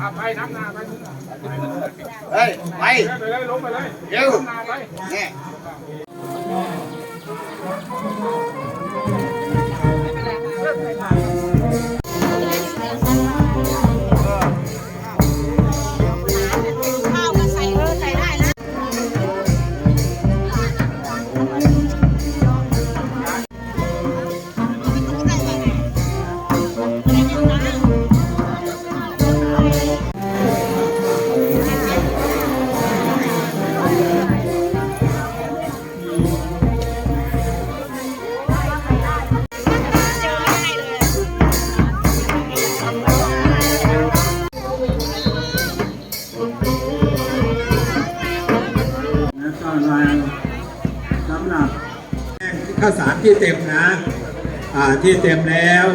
อะไปน้ำนาไปเฮ้ยไป ไปเลยลงไปเลยเร็วน้ำนาไป ข้าวสารที่เต็มนะอ่าที่เต็มแล้ว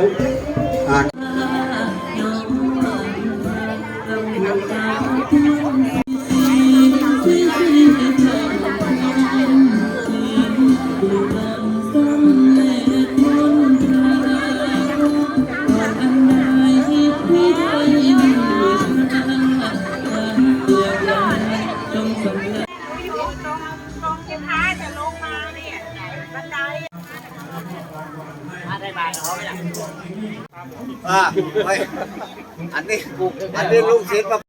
รงที่ท้าจะลงมาเนี่ยบันไดอ่าไปอันนี้อันนี้ลูกศิษย์มา